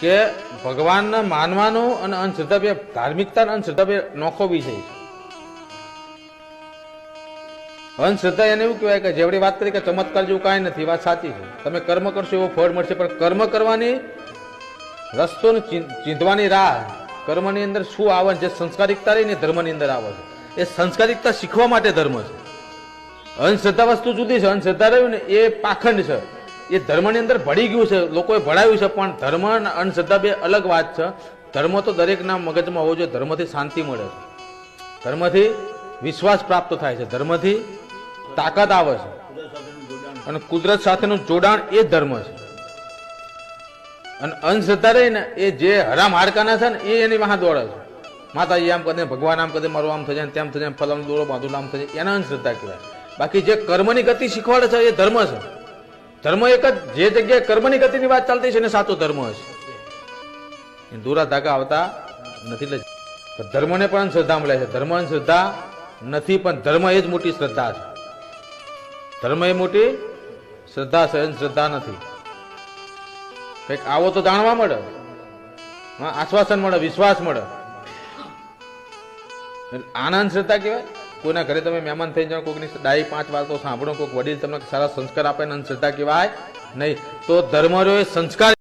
કે ભગવાનને માનવાનું અને અંધશ્રદ્ધા ધાર્મિકતા અંધશ્રદ્ધા બે નોખો વિષય છે. અંધશ્રદ્ધા એને એવું કહેવાય કે જેવડી વાત કરી કે ચમત્કાર જેવું કાંઈ નથી વાત સાચી છે. તમે કર્મ કરશો એવો ફળ મળશે, પણ કર્મ કરવાની રસ્તો ચીંધવાની રાહ, કર્મની અંદર શું આવે જે સંસ્કારિકતા રહી ને ધર્મની અંદર આવે છે. એ સંસ્કારિકતા શીખવા માટે ધર્મ છે. અંધશ્રદ્ધા વસ્તુ જુદી છે. અંધશ્રદ્ધા રહ્યું ને એ પાખંડ છે. એ ધર્મની અંદર ભળી ગયું છે, લોકોએ ભળાવ્યું છે, પણ ધર્મ અને અંધશ્રદ્ધા બે અલગ વાત છે. ધર્મ તો દરેકના મગજમાં હોવો જોઈએ, ધર્મથી શાંતિ મળે છે. ધર્મથી વિશ્વાસ પ્રાપ્ત થાય છે, ધર્મથી તાકાત આવે છે. અને કુદરત સાથેનું જોડાણ એ ધર્મ છે. અને અંધશ્રદ્ધા રહી ને એ જે હરામ હાડકાના છે ને, એ એની વાહ દોડે છે. માતાજી આમ કદી ભગવાન આમ કરે મારું આમ થઈ જાય તેમ થઈ જાય ફલાણું દોડો, બાંધું આમ થઈ જાય. એના અંધશ્રદ્ધા કહેવાય. બાકી જે કર્મની ગતિ શીખવાડે છે એ ધર્મ છે. ધર્મ એક જ, જે જગ્યાએ કર્મની ગતિની વાત ચાલતી છે એને સાચો ધર્મ હશે દૂરા ધાગા આવતા નથી ધર્મને પણ શ્રદ્ધા મળે છે. ધર્મ શ્રદ્ધા નથી, પણ ધર્મ એ જ મોટી શ્રદ્ધા છે. ધર્મ એ મોટી શ્રદ્ધા છે શ્રદ્ધા નથી. કંઈક આવો તો જાણવા મળે. આશ્વાસન મળે, વિશ્વાસ મળે. આનંદ શ્રદ્ધા કહેવાય. કોઈના ઘરે તમે મહેમાન થઈ જાઓ કોઈની ડાઈ પાંચ વાર તો સાંભળો, કોઈક વડીલ તમને સારા સંસ્કાર આપે ને અંધશ્રદ્ધા કહેવાય નહીં. તો ધર્મ રહ્યો એ સંસ્કાર